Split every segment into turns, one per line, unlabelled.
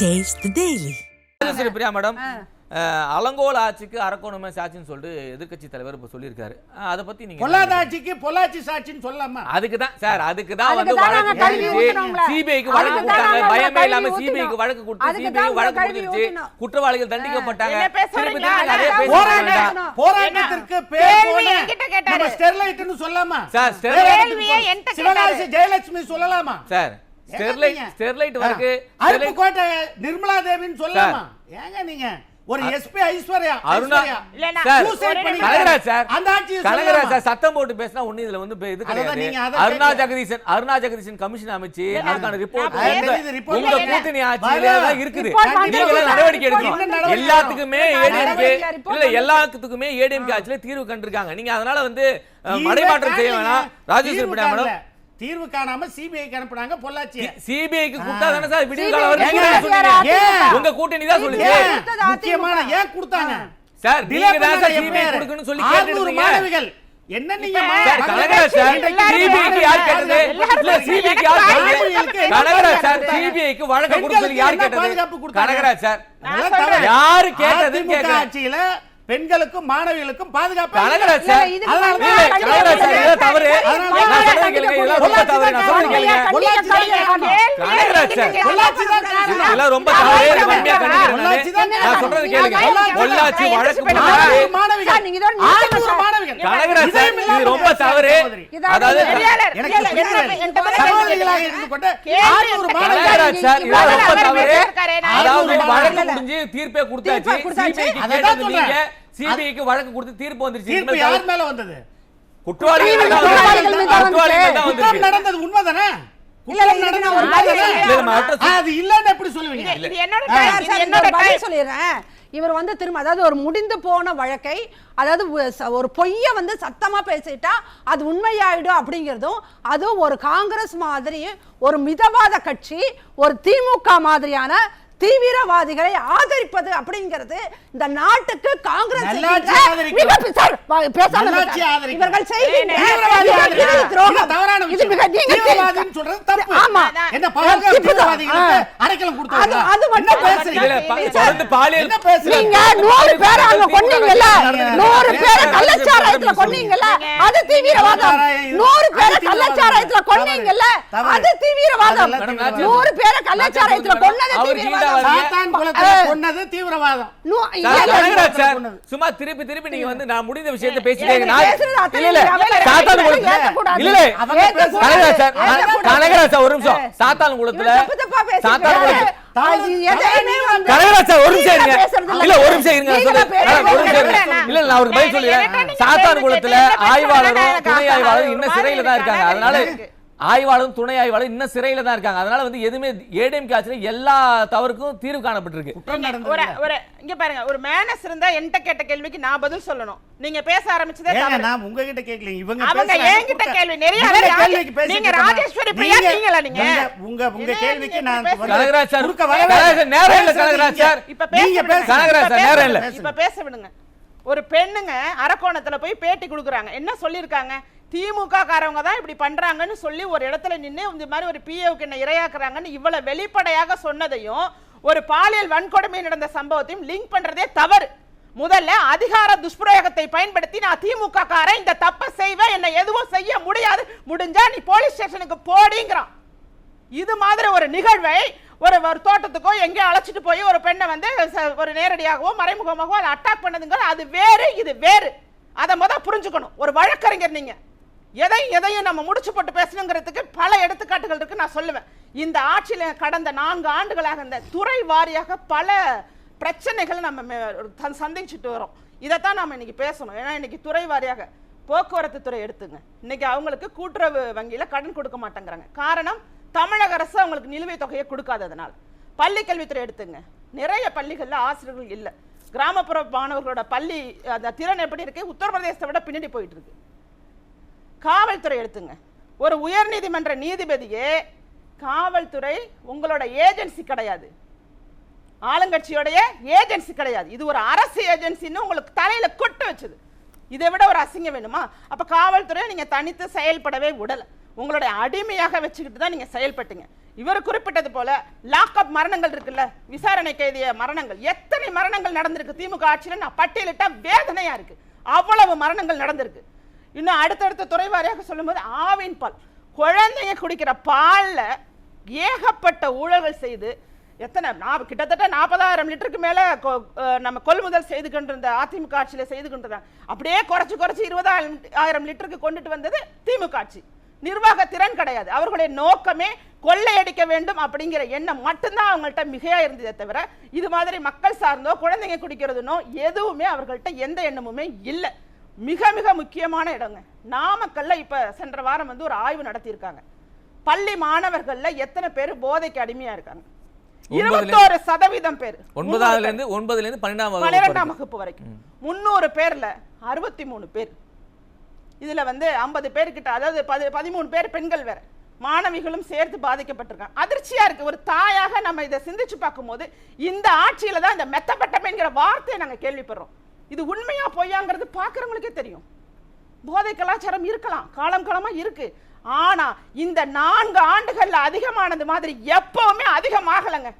Daily.
Rajeswari Priya madam அலங்கோல ஆட்சிக்கு அரக்கோணமே சாட்சின்னு சொல்லிட்டு எதிர்க்கட்சி தலைவர் இப்ப சொல்லியிருக்காரு. அதை பத்தி நீங்க
பொல்லாத ஆட்சிக்கு பொள்ளாச்சி சாட்சின்னு சொல்லலாமா?
அதுக்கு தான் சார் அதுக்கு தான் வந்து வழக்கு. சிபிஐக்கு வழக்கு கொடுத்தாங்க. பயமே இல்லாம. சிபிஐக்கு வழக்கு கொடுத்து
அதுக்கு
சிபிஐ வழக்கு
கழுவி
கொடுத்துருச்சு. குற்றவாளிகள் தண்டிக்கப்பட்டாங்க.
போராட்டத்திற்கு பேர் ஸ்டெர்லைட்னு சொல்லலாமா?
Sir, Sterlite.
ஜெயலட்சுமி சொல்லலாமா?
சார் ஸ்டெர்லைட் ஸ்டெர்லைட்
நீங்க?
வழக்கு
ஆ, அருப்புக்கோட்டை நிர்மலா தேவின்னு சொல்லலாமா ஏங்க நீங்க ஒரு எஸ்பி ஐஸ்வர்யா
அருணா சார்
அந்த
கனகராஜ்? சார் சத்தம் போட்டு பேசினா ஒண்ணு இதுல வந்து இது கிடையாது அருணா. ஜெகதீசன் அருணா ஜெகதீசன் கமிஷன் அமைச்சு அதுக்கான ரிப்போர்ட் உங்க. கூட்டணி ஆட்சியில. தான் இருக்குது
report
நீங்க நடவடிக்கை எடுக்கணும் எல்லாத்துக்குமே? ஏடிஎம்கே இல்ல எல்லாத்துக்குமே ஏடிஎம்கே ஆட்சியில தீர்வு கண்டிருக்காங்க நீங்க அதனால வந்து மடைமாற்றம் செய்ய. வேணாம் ராஜேஸ்வரி மேடம்.
தீர்வு காணாம சிபிஐக்கு அனுப்புனாங்க பொள்ளாச்சி
சிபிஐக்கு கூப்பிட்டா தானே சார்?
CBI
காலம் வரைக்கும்? உங்க கூட்டணி தான்
அதிமுக.
முக்கியமான ஏன் கொடுத்தாங்க?
சார் நீங்க தான் சார் சிபிஐ
FIR.
கொடுக்கணும்னு சொல்லி கேட்டுட்டு
600
இருந்தீங்க.
மாணவிகள். என்ன நீங்க
சிபிஐக்கு யார் கேட்டது?
எல்லாரும்
இல்ல சிபிஐக்கு யார் கேட்டது? கனகராஜ் சார்? சிபிஐக்கு வழக்கு யார் கேட்டது? கனகராஜ் சார். யாரு.
ஆட்சியில பெண்களுக்கும் மாணவிகளுக்கும் பாதுகாப்பு
ரொம்ப தவறு அதாவது வழக்கு. முடிஞ்சு தீர்ப்பே கொடுத்தாச்சு
தீர்ப்பை கொடுத்தாச்சு.
சிபிஐக்கு வழக்கு கொடுத்து தீர்ப்பு வந்துருச்சு.
தீர்ப்பு யார் மேல வந்தது?
குற்றவாளிகள்
குற்றவாளிகள்.
நடந்தது உண்மைதானே?
இவர் வந்து திரும்ப அதாவது ஒரு முடிந்து போன வழக்கை அதாவது ஒரு பொய்ய வந்து சத்தமா பேசிட்டா அது உண்மையாயிடும் அப்படிங்கிறதும் அதுவும் ஒரு காங்கிரஸ் மாதிரி ஒரு மிதவாத கட்சி ஒரு திமுக மாதிரியான தீவிரவாதிகளை ஆதரிப்பது அப்படிங்கிறது இந்த நாட்டுக்கு காங்கிரஸ். இவர்கள் செய்கின்ற நூறு பேரை அங்க கொன்னீங்கல்ல? நூறு பேரை கள்ளச்சாராயத்துல கொன்னீங்கல்ல? அது தீவிரவாதம். நூறு பேரை கள்ளச்சாராயத்துல கொன்னீங்கல்ல? அது தீவிரவாதம். நூறு பேரை கள்ளச்சாராயத்துல கொன்னது தீவிரவாதம்.
சாத்தான் குலத்துல கொன்னது தீவிரவாதம்.
சும்மா திருப்பி திருப்பி நீங்க வந்து நான் முடிந்த விஷயத்தை பேசிட்டே இல்ல சாத்தான் குளத்துல
ஏத்தக்கூடாது.
இல்ல. கனகராஜ் ஒரு நிமிஷம். சாத்தான்
பேசிட்டு
சாத்தான்
வந்து
கனகராஜ் ஒரு நிமிஷம் இல்ல ஒரு நிமிஷம் இருங்க ஒரு நிமிஷம்.
இல்ல,
நான் அவருக்கு பதில் சொல்லிடுறேன். சாத்தான் குளத்துல ஆய்வாளரும் துணை இன்னும் சிறையில தான் இருக்காங்க.
இருக்கு.
அதனால. ஆய்வாளரும் துணை ஆய்வாளரும் இன்னும் சிறையில தான் இருக்காங்க அதனால வந்து எதுவுமே ஏடிஎம் ஆட்சியில எல்லா தவறுக்கும் தீர்வு காணப்பட்டிருக்கு
ஒரு இங்க பாருங்க ஒரு மேனஸ் இருந்தா என்கிட்ட கேட்ட கேள்விக்கு நான் பதில் சொல்லணும் நீங்க பேச ஆரம்பிச்சதே.
நான் உங்ககிட்ட கேட்கல இவங்க
அவங்க. என்கிட்ட. கேள்வி நிறைய
பேசிட்டு
நீங்க. ராஜேஸ்வரி பிரியா
நீங்க-
நீங்களா நீங்க?
உங்க- உங்க கேள்விக்கு நான்
கனகராஜ் சார் நேரம் இல்ல கனகராஜ். சார்
இப்ப பேச.
கனகராஜ் சார், நேரம் இல்ல.
இப்ப பேச விடுங்க ஒரு பெண்ணுங்க அரக்கோணத்துல போய் பேட்டி கொடுக்குறாங்க என்ன சொல்லியிருக்காங்க திமுக காரவங்க தான் இப்படி பண்றாங்கன்னு சொல்லி ஒரு இடத்துல நின்று இந்த மாதிரி ஒரு பிஏவுக்கு என்ன இரையாக்குறாங்கன்னு இவ்வளவு வெளிப்படையாக சொன்னதையும் ஒரு பாலியல் வன்கொடுமை நடந்த சம்பவத்தையும் லிங்க் பண்றதே தவறு. முதல்ல அதிகார துஷ்பிரயோகத்தை பயன்படுத்தி நான் திமுக காரன் இந்த தப்பை செய்வேன் என்ன எதுவும் செய்ய முடியாது முடிஞ்சா நீ போலீஸ் ஸ்டேஷனுக்கு போடிங்கிறான். இது மாதிரி ஒரு நிகழ்வை ஒரு ஒரு தோட்டத்துக்கோ எங்கேயோ அழைச்சிட்டு போய் ஒரு பெண்ணை வந்து ச- ஒரு நேரடியாகவோ மறைமுகமாகவோ அதை அட்டாக் பண்ணதுங்கிற அது வேறு இது வேறு. அதை முத புரிஞ்சுக்கணும். ஒரு வழக்கறிஞர் நீங்கள் எதையும் எதையும் நம்ம முடிச்சு போட்டு பேசணுங்கிறதுக்கு பல எடுத்துக்காட்டுகள் இருக்கு. நான் சொல்லுவேன். இந்த ஆட்சியில் கடந்த நான்கு ஆண்டுகளாக இந்த துறை வாரியாக பல பிரச்சனைகளை நம்ம மே- சந்திச்சுட்டு வரோம். இதைத்தான் நம்ம இன்னைக்கு பேசணும். ஏன்னா இன்னைக்கு துறை வாரியாக போக்குவரத்து துறை எடுத்துங்க. இன்னைக்கு அவங்களுக்கு கூட்டுறவு வங்கியில் கடன் கொடுக்க மாட்டேங்கிறாங்க. காரணம் தமிழக அரசு அவங்களுக்கு நிலுவைத் தொகையை கொடுக்காததுனால பள்ளி கல்வித்துறை எடுத்துங்க. நிறைய பள்ளிகளில் ஆசிரியர்கள் இல்லை. கிராமப்புற மாணவர்களோட பள்ளி அந்த திறன் எப்படி இருக்கு? உத்தரப்பிரதேசத்தை விட பின்னாடி போயிட்டு இருக்கு. காவல்துறை எடுத்துங்க. ஒரு உயர்நீதிமன்ற நீதிபதியே காவல்துறை உங்களோட ஏஜென்சி கிடையாது. ஆளுங்கட்சியோடைய ஏஜென்சி கிடையாது. இது ஒரு அரசு ஏஜென்சின்னு உங்களுக்கு தலையில் கொட்டு வச்சது. இதை விட ஒரு அசிங்கம் வேணுமா? அப்போ காவல்துறையை நீங்கள் தனித்து செயல்படவே விடலை. உங்களுடைய அடிமையாக வச்சுக்கிட்டு தான் நீங்கள் செயல்பட்டீங்க. இவர் குறிப்பிட்டது போல லாக்அப் மரணங்கள் இருக்குல்ல? விசாரணை கைதிய மரணங்கள். எத்தனை மரணங்கள் நடந்திருக்கு? திமுக ஆட்சியில் நான் பட்டியலிட்டால் வேதனையாக இருக்குது அவ்வளவு மரணங்கள் நடந்திருக்கு. இன்னும் அடுத்தடுத்த துறை வாரியாக சொல்லும்போது ஆவின் பால். குழந்தைங்க குடிக்கிற பாலில் ஏகப்பட்ட ஊழல்கள் செய்து எத்தனை நான் கிட்டத்தட்ட நாற்பதாயிரம் லிட்டருக்கு மேலே கொ- நம்ம கொள்முதல் செய்து கொண்டிருந்த அதிமுக ஆட்சியில் செய்து கொண்டிருந்தாங்க அப்படியே குறைச்சி குறைச்சி இருபதாயிரம் ஆயிரம் லிட்டருக்கு கொண்டுட்டு வந்தது திமுக ஆட்சி. நிர்வாக திறன் கிடையாது. அவர்களுடைய நோக்கமே கொள்ளையடிக்க வேண்டும் அப்படிங்கிற எண்ணம் மட்டும்தான் அவங்கள்ட்ட மிகையாக இருந்ததே தவிர இது மாதிரி மக்கள் சார்ந்தோ குழந்தைங்க குடிக்கிறதுனோ எதுவுமே அவர்கள்ட்ட எந்த எண்ணமுமே இல்லை. மிக மிக முக்கியமான இடங்க. நாமக்கல்ல இப்ப சென்ற வாரம் வந்து ஒரு ஆய்வு நடத்தியிருக்காங்க. பள்ளி மாணவர்கள்ல எத்தனை பேர் போதைக்கு அடிமையா இருக்காங்க? இருபத்தோரு சதவீதம் பேர்.
ஒன்பதாவதுல இருந்து ஒன்பதுல இருந்து பன்னெண்டாம் வகுப்பு
பன்னிரெண்டாம்
வரைக்கும்.
வகுப்பு வரைக்கும். முன்னூறு பேர்ல அறுபத்தி மூணு பேர். இதுல வந்து ஐம்பது பேர்கிட்ட அதாவது பதி பதிமூணு பேர் பெண்கள் வேற. மாணவிகளும் சேர்த்து பாதிக்கப்பட்டிருக்காங்க. அதிர்ச்சியா இருக்கு. ஒரு தாயாக நம்ம இதை சிந்திச்சு பார்க்கும்போது இந்த ஆட்சியில தான் இந்த மெத்தப்பட்டமைங்கிற வார்த்தையை நாங்க கேள்விப்படுறோம். இது உண்மையா பொய்யாங்கிறது பார்க்கறவங்களுக்கே தெரியும். போதை கலாச்சாரம் இருக்கலாம் காலம் காலமா இருக்கு. ஆனா இந்த நான்கு ஆண்டுகள்ல அதிகமானது மாதிரி எப்பவுமே அதிகமாகலைங்க.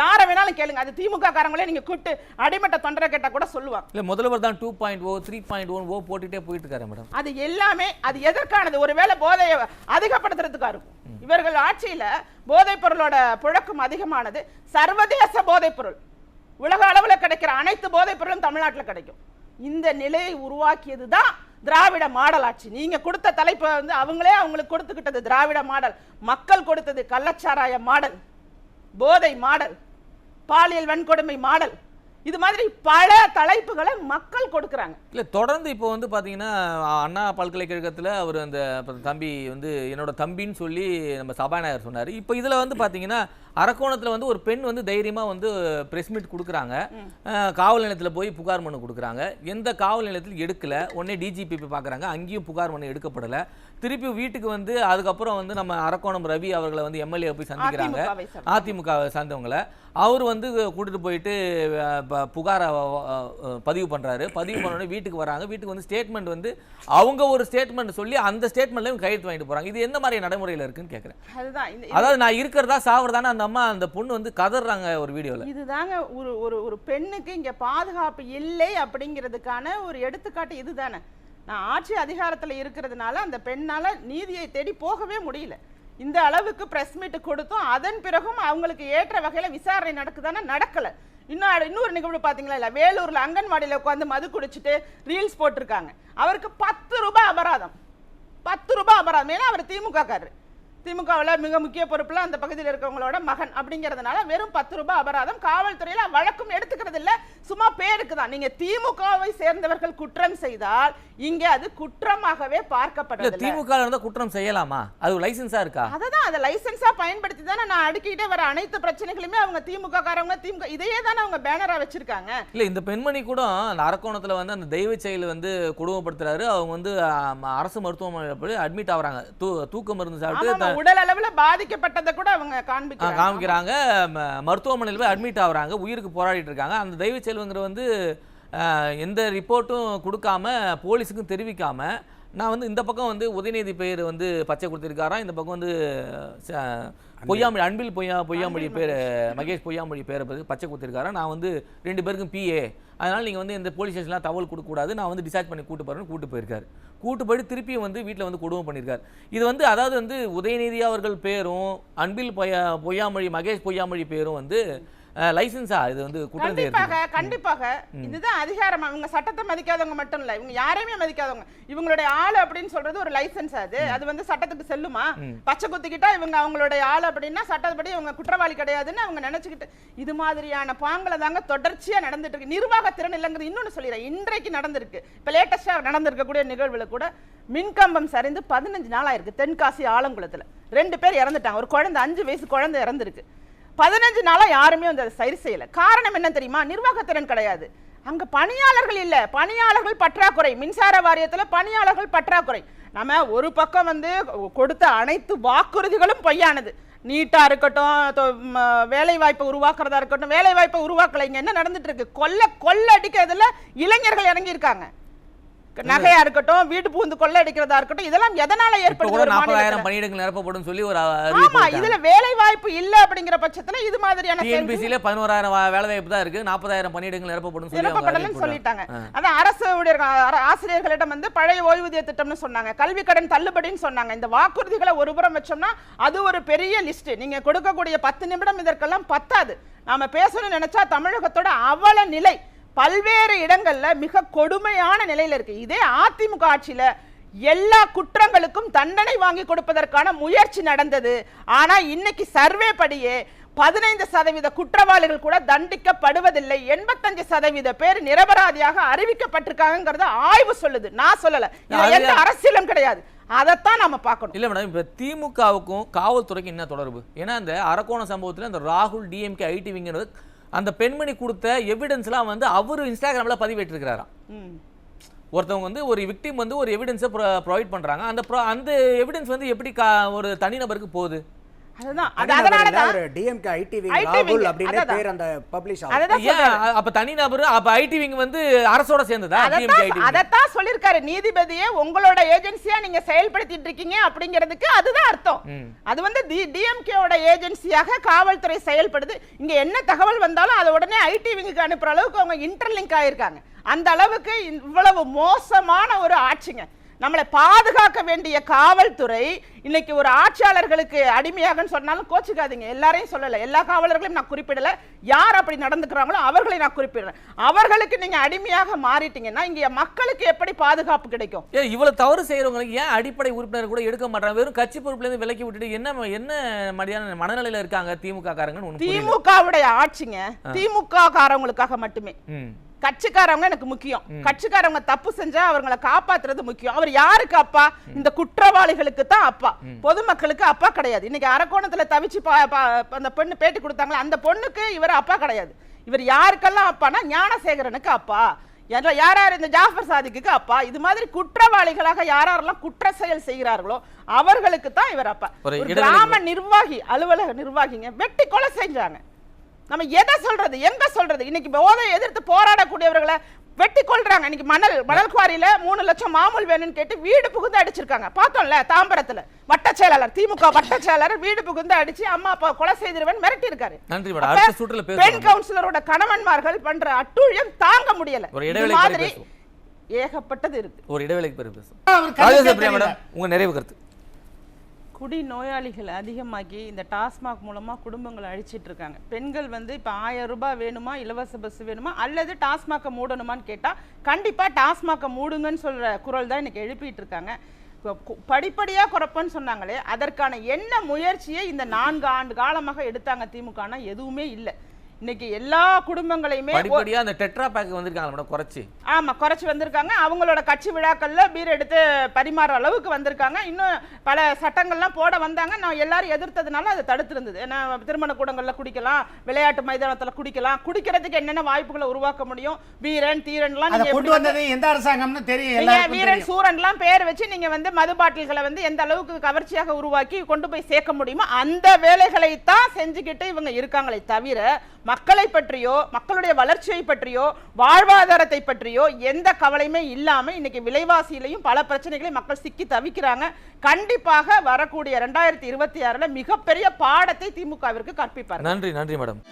யாரை வேணாலும் கேளுங்க அது திமுக காரங்களே நீங்க கூப்பிட்டு அடிமட்ட தொண்டரை கேட்டா கூட சொல்லுவாங்க
இல்ல முதல்வர் தான் two point O three point O போட்டுட்டே போயிட்டு இருக்காரு மேடம்.
அது எல்லாமே அது எதற்கானது? ஒருவேளை போதையை அதிகப்படுத்துறதுக்கா இருக்கும். இவர்கள் ஆட்சியில போதைப் பொருளோட புழக்கம் அதிகமானது. சர்வதேச போதைப் பொருள். உலக அளவில் கிடைக்கிற அனைத்து போதைப் பொருளும் தமிழ்நாட்டில் கிடைக்கும். இந்த நிலையை உருவாக்கியது தான் திராவிட மாடல் ஆட்சி. நீங்கள் கொடுத்த தலைப்பை வந்து அவங்களே அவங்களுக்கு கொடுத்துக்கிட்டது திராவிட மாடல். மக்கள் கொடுத்தது கள்ளச்சாராய மாடல் போதை மாடல் பாலியல் வன்கொடுமை மாடல். இது மாதிரி பல தலைப்புகளை மக்கள் கொடுக்கறாங்க.
இல்ல தொடர்ந்து இப்போ வந்து பாத்தீங்கன்னா அண்ணா பல்கலைக்கழகத்துல அவர் அந்த தம்பி வந்து என்னோட தம்பின்னு சொல்லி நம்ம சபாநாயகர் சொன்னாரு. இப்போ இதுல வந்து பாத்தீங்கன்னா அரக்கோணத்துல வந்து ஒரு பெண் வந்து தைரியமா வந்து பிரஸ் மீட் கொடுக்குறாங்க. காவல் நிலையத்துல போய் புகார் மனு கொடுக்குறாங்க. எந்த காவல் நிலையத்தில் எடுக்கல. உடனே டிஜிபி போய் பார்க்குறாங்க அங்கேயும் புகார் மனு எடுக்கப்படல. திருப்பி வீட்டுக்கு வந்து அதுக்கப்புறம் வந்து நம்ம அரக்கோணம் ரவி அவர்களை வந்து எம்எல்ஏ போய் சந்திக்கிறாங்க. அதிமுக சார்ந்தவங்கள. அவர் வந்து கூட்டிட்டு போயிட்டு புகாரை பதிவு பண்றாரு. பதிவு பண்ண உடனே வீட்டுக்கு வராங்க. வீட்டுக்கு வந்து ஸ்டேட்மெண்ட் வந்து அவங்க ஒரு ஸ்டேட்மெண்ட் சொல்லி அந்த ஸ்டேட்மெண்ட்லயும் கையெழுத்து வாங்கிட்டு போறாங்க. இது எந்த மாதிரி நடைமுறையில இருக்குன்னு
இந்த
அதாவது நான் இருக்கிறதா சாவறதானே அந்த அம்மா அந்த பொண்ணு வந்து கதறாங்க ஒரு வீடியோல.
இதுதாங்க ஒரு ஒரு ஒரு பெண்ணுக்கு இங்க பாதுகாப்பு இல்லை அப்படிங்கிறதுக்கான ஒரு எடுத்துக்காட்டு இதுதானே. நான் ஆட்சி அதிகாரத்துல இருக்கிறதுனால அந்த பெண்ணால நீதியை தேடி போகவே முடியல. இந்த அளவுக்கு பிரஸ் மீட் கொடுத்தும் அதன் பிறகும் அவங்களுக்கு ஏற்ற வகையில விசாரணை நடக்குதானே நடக்கல. இன்னும் இன்னொரு நிகழ்வு பார்த்தீங்களா இல்லை? வேலூரில் அங்கன்வாடியில் உட்காந்து மது குடிச்சிட்டு ரீல்ஸ் போட்டிருக்காங்க. அவருக்கு பத்து ரூபாய் அபராதம். பத்து ரூபாய் அபராதம். ஏன்னா அவர் திமுக காரரு திமுகவில் மிக முக்கிய பொறுப்புல அந்த பகுதியில் இருக்கவங்களோட மகன் அப்படிங்கிறதுனால வெறும் பத்து ரூபாய் அபராதம் காவல்துறையில வழக்கும் எடுத்துக்கிறது இல்ல. சும்மா பேருக்கு தான். நீங்க திமுகவை சேர்ந்தவர்கள் குற்றம் செய்தால் இங்க அது குற்றமாகவே
இல்ல
பார்க்கப்படுறது
திமுக குற்றம் செய்யலாமா? அது லைசன்ஸா இருக்கா?
அததான் அதை லைசென்ஸா பயன்படுத்தி தானே நான் அடுக்கிட்டே வர அனைத்து பிரச்சனைகளுமே அவங்க திமுக காரவங்க திமுக இதையே தானே அவங்க பேனரா வச்சிருக்காங்க.
இல்ல இந்த பெண்மணி கூட அந்த அரக்கோணத்துல வந்து அந்த தெய்வ செயல் வந்து கொடுமைப்படுத்துறாரு அவங்க வந்து அரசு மருத்துவமனையில் போய் அட்மிட் ஆகுறாங்க. தூ தூக்க மருந்து சாப்பிட்டு
உடல் அளவுல பாதிக்கப்பட்டதை கூட அவங்க காண்பிக்கிறாங்க.
காமிக்கிறாங்க. மருத்துவமனையில் போய் அட்மிட் ஆகுறாங்க. உயிருக்கு போராடிட்டு இருக்காங்க. அந்த தெய்வ செல்வங்கிற வந்து எந்த ரிப்போர்ட்டும் கொடுக்காம போலீஸுக்கும் தெரிவிக்காம நான் வந்து இந்த பக்கம் வந்து உதயநிதி பேர் வந்து பச்சை கொடுத்திருக்காராம் இந்த பக்கம் வந்து ச- பொய்யாமொழி அன்பில் பொய்யா பொய்யாமொழி பேர் மகேஷ் பொய்யாமொழி பேரை பத்தி பச்சை கொடுத்திருக்காராம் நான் வந்து ரெண்டு பேருக்கும் பிஏ அதனால நீங்கள் வந்து இந்த போலீஸ் ஸ்டேஷன்லாம் தகவல் கொடுக்கக்கூடாது நான் வந்து டிசார்ஜ் பண்ணி கூட்டு போறேன்னு கூட்டு போயிருக்காரு. கூட்டு போயிட்டு திருப்பியும் வந்து வீட்டில் வந்து கொடுமை பண்ணியிருக்காரு இது வந்து அதாவது வந்து உதயநிதி அவர்கள் பேரும் அன்பில் பொய்யா பொய்யாமொழி மகேஷ் பொய்யாமொழி பேரும் வந்து லைசன்ஸா இது வந்து
கண்டிப்பாக கண்டிப்பாக. இதுதான் அதிகாரம். இவங்க சட்டத்தை மதிக்காதவங்க மட்டும் இல்ல இவங்க யாரையுமே மதிக்காதவங்க. இவங்களுடைய ஆளு அப்படின்னு சொல்றது ஒரு லைசென்ஸ் அது. அது வந்து சட்டத்துக்கு செல்லுமா? பச்சை குத்திக்கிட்டா இவங்க அவங்களுடைய ஆளு அப்படின்னா சட்டப்படி இவங்க குற்றவாளி கிடையாதுன்னு அவங்க நினைச்சுக்கிட்டு. இது மாதிரியான பாங்களை தாங்க தொடர்ச்சியா நடந்துட்டு இருக்கு. நிர்வாக திறன் இல்லைங்கிறது இன்னொன்னு சொல்லிடுறேன். இன்றைக்கு நடந்திருக்கு. இப்ப லேட்டஸ்டா நடந்திருக்கக்கூடிய நிகழ்வுல கூட மின்கம்பம் சரிந்து பதினஞ்சு நாள் ஆயிருக்கு. தென்காசி ஆலங்குளத்துல. ரெண்டு பேர் இறந்துட்டாங்க. ஒரு குழந்தை அஞ்சு வயசு குழந்தை இறந்துருக்கு. பதினஞ்சு நாளா யாருமே வந்து அதை சரி செய்யல. காரணம் என்ன தெரியுமா? நிர்வாகத்திறன் கிடையாது. அங்க பணியாளர்கள் இல்ல. பணியாளர்கள் பற்றாக்குறை. மின்சார வாரியத்துல பணியாளர்கள் பற்றாக்குறை. நம்ம ஒரு பக்கம் வந்து கொடுத்த அனைத்து வாக்குறுதிகளும் பொய்யானது. நீட்டா இருக்கட்டும் தொ- ம, வேலை வாய்ப்பை உருவாக்குறதா இருக்கட்டும் வேலை வாய்ப்பை உருவாக்கல. இங்க என்ன நடந்துட்டு இருக்கு? கொல்ல கொள்ள அடிக்கிறதுல இளைஞர்கள் இறங்கி இருக்காங்க நகையா இருக்கட்டும் வீடு பூந்து கொள்ளை அடிக்கிறதா இருக்கட்டும் இதெல்லாம் எதனால ஒரு
நாற்பதாயிரம்? பணியிடங்கள் நிரப்பப்படும் சொல்லி ஒரு
ஆமா இதுல வேலை வாய்ப்பு இல்ல அப்படிங்கிற பட்சத்துல இது மாதிரியான
டிஎன்பிசியில பதினோராயிரம் வேலை வாய்ப்பு தான் இருக்கு. நாற்பதாயிரம் பணியிடங்கள் நிரப்பப்படும்
நிரப்பப்படலன்னு சொல்லிட்டாங்க. அதான் அரசு ஊழியர்கள் ஆசிரியர்களிடம் வந்து பழைய ஓய்வூதிய திட்டம்னு சொன்னாங்க. கல்வி கடன் தள்ளுபடின்னு சொன்னாங்க. இந்த வாக்குறுதிகளை ஒருபுறம் வச்சோம்னா அது ஒரு பெரிய லிஸ்ட் நீங்க கொடுக்கக்கூடிய பத்து நிமிடம் இதற்கெல்லாம் பத்தாது. நாம பேசணும்னு நினைச்சா தமிழகத்தோட அவல நிலை பல்வேறு இடங்கள்ல மிக கொடுமையான நிலையில இருக்கு. இதே அதிமுக ஆட்சியில எல்லா குற்றங்களுக்கும் தண்டனை வாங்கி கொடுப்பதற்கான முயற்சி நடந்தது. ஆனா இன்னைக்கு சர்வே படியே பதினைந்து சதவீத குற்றவாளிகள் கூட தண்டிக்கப்படுவதில்லை. எண்பத்தஞ்சு சதவீத பேர் நிரபராதியாக அறிவிக்கப்பட்டிருக்காங்கிறத ஆய்வு சொல்லுது. நான் சொல்லல. எந்த அரசியலும் கிடையாது. அதைத்தான் நாம பார்க்கணும்.
இல்ல மேடம் இப்ப திமுகவுக்கும் காவல்துறைக்கும் என்ன தொடர்பு? ஏன்னா இந்த அரக்கோண சம்பவத்துல அந்த ராகுல் டிஎம்கே ஐடி விங்கிறது அந்த பெண்மணி கொடுத்த எவிடன்ஸ்லாம் வந்து அவரு இன்ஸ்டாகிராம்ல பதிவேற்றிருக்கிறாராம். ஒருத்தவங்க வந்து ஒரு விக்டிம் வந்து ஒரு எவிடன்ஸை ப்ரொவைட் பண்றாங்க. அந்த அந்த எவிடன்ஸ் வந்து எப்படி கா- ஒரு தனிநபருக்கு போகுது.
பேர்
அரசோட சேர்ந்ததா?
அதத்தான் சொல்லிருக்காரு. நீதிபதியே உங்களோட ஏஜென்சியா நீங்க செயல்படுத்திட்டு இருக்கீங்க அப்படிங்கிறதுக்கு அதுதான் அர்த்தம். அது வந்து டிஎம்கேவோட ஏஜென்சியாக காவல்துறை செயல்படுது. இங்க என்ன தகவல் வந்தாலும் அதை உடனே ஐடி விங்குக்கு அனுப்புற அளவுக்கு அவங்க இன்டர்லிங்க் ஆயிருக்காங்க. அந்த அளவுக்கு இவ்வளவு மோசமான ஒரு ஆட்சிங்க. நம்மளை பாதுகாக்க வேண்டிய காவல்துறை இன்னைக்கு ஒரு ஆட்சியாளர்களுக்கு அடிமையாகன்னு சொன்னாலும் கோச்சுக்காதீங்க. எல்லாரையும் சொல்லல. எல்லா காவலர்களையும் நான் குறிப்பிடல. யார் அப்படி நடந்துக்கிறாங்களோ அவர்களை நான் குறிப்பிடுறேன். அவர்களுக்கு நீங்க அடிமையாக மாறிட்டீங்கன்னா இங்க மக்களுக்கு எப்படி பாதுகாப்பு கிடைக்கும்?
இவ்வளவு தவறு செய்யறவங்களுக்கு ஏன் அடிப்படை உறுப்பினர் கூட எடுக்க மாட்டாங்க வெறும் கட்சி பொறுப்புல இருந்து விலக்கி விட்டுட்டு என்ன என்ன மாதிரியான மனநிலையில இருக்காங்க திமுக புரியல.
திமுகவுடைய ஆட்சிங்க. திமுக காரவங்களுக்காக மட்டுமே. கட்சிக்காரவங்க எனக்கு முக்கியம். கட்சிக்காரவங்க தப்பு செஞ்சா அவங்கள காப்பாத்துறது முக்கியம். அவர் யாருக்கு அப்பா? இந்த குற்றவாளிகளுக்கு தான் அப்பா. பொதுமக்களுக்கு அப்பா கிடையாது. இன்னைக்கு அரக்கோணத்துல தவிச்சு அந்த பெண்ணு பேட்டி கொடுத்தாங்களே அந்த பொண்ணுக்கு இவர் அப்பா கிடையாது. இவர் யாருக்கெல்லாம் அப்பானா ஞானசேகரனுக்கு அப்பா. யார- யார் இந்த ஜாஃபர் சாதிக்கு அப்பா? இது மாதிரி குற்றவாளிகளாக யார் யாரெல்லாம் குற்ற செயல் செய்கிறார்களோ அவர்களுக்கு தான் இவர் அப்பா. கிராம நிர்வாகி அலுவலக நிர்வாகிங்க வெட்டி கொலை செஞ்சாங்க. நம்ம எதை சொல்றது எங்க சொல்றது? இன்னைக்கு போதை எதிர்த்து போராடக்கூடியவர்களை வெட்டி கொள்றாங்க இன்னைக்கு மணல் மணல் குவாரியில மூணு லட்சம் மாமூல் வேணும்னு கேட்டு வீடு புகுந்து அடிச்சிருக்காங்க. பார்த்தோம்ல தாம்பரத்துல. வட்ட செயலாளர் திமுக வட்ட செயலாளர் வீடு புகுந்து அடிச்சு அம்மா அப்பா கொலை செய்திருவேன் மிரட்டி இருக்காரு
நன்றி மேடம். அடுத்த சுற்றுல
பெண் கவுன்சிலரோட கணவன்மார்கள் பண்ற அட்டூழியம் தாங்க முடியல. மாதிரி. ஏகப்பட்டது இருக்கு.
ஒரு இடைவேளைக்கு பிறகு உங்க நிறைவு கருத்து.
குடி நோயாளிகள் அதிகமாகி இந்த டாஸ்மாக் மூலமாக குடும்பங்களை அழிச்சிட்டு இருக்காங்க பெண்கள் வந்து இப்போ ஆயிரம் ரூபாய் வேணுமா இலவச பஸ் வேணுமா அல்லது டாஸ்மாக்கை மூடணுமான்னு கேட்டால் கண்டிப்பாக டாஸ்மாக்கை மூடுங்கன்னு சொல்கிற குரல் தான் இன்னைக்கு எழுப்பிட்டு இருக்காங்க படிப்படியாக கு- குறைப்பன்னு சொன்னாங்களே அதற்கான என்ன முயற்சியை இந்த நான்கு ஆண்டு காலமாக எடுத்தாங்க திமுகனா எதுவுமே இல்லை. இன்னைக்கு எல்லா குடும்பங்களையுமே
படிப்படியா அந்த டெட்ரா பேக் வந்திருக்காங்க மேடம் குறைச்சு.
ஆமா குறைச்சு வந்திருக்காங்க. அவங்களோட கட்சி விழாக்கள்ல பீர் எடுத்து பரிமாற அளவுக்கு வந்திருக்காங்க. இன்னும் பல சட்டங்கள்லாம் போட வந்தாங்க. நான் எல்லாரும் எதிர்த்ததுனால அதை தடுத்திருந்தது. ஏன்னா திருமண கூடங்கள்ல குடிக்கலாம் விளையாட்டு மைதானத்துல குடிக்கலாம். குடிக்கிறதுக்கு என்னென்ன வாய்ப்புகளை உருவாக்க முடியும்? வீரன் தீரன்லாம்
அதை
நீங்க
கொண்டு வந்தது எந்த அரசாங்கம்னு தெரியும்.
வீரன் சூரன்லாம் பேர் வச்சு நீங்க வந்து மது பாட்டில்களை வந்து எந்த அளவுக்கு கவர்ச்சியாக உருவாக்கி கொண்டு போய் சேர்க்க முடியுமோ அந்த வேலைகளை தான் செஞ்சுக்கிட்டு இவங்க இருக்காங்களே தவிர மக்களை பற்றியோ மக்களுடைய வளர்ச்சியை பற்றியோ வாழ்வாதாரத்தை பற்றியோ எந்த கவலையுமே இல்லாம இன்னைக்கு விலைவாசியிலையும் பல பிரச்சனைகளையும் மக்கள் சிக்கி தவிக்கிறாங்க. கண்டிப்பாக வரக்கூடிய ரெண்டாயிரத்தி இருபத்தி ஆறுல மிகப்பெரிய பாடத்தை திமுகவிற்கு கற்பிப்பார்
நன்றி நன்றி மேடம்.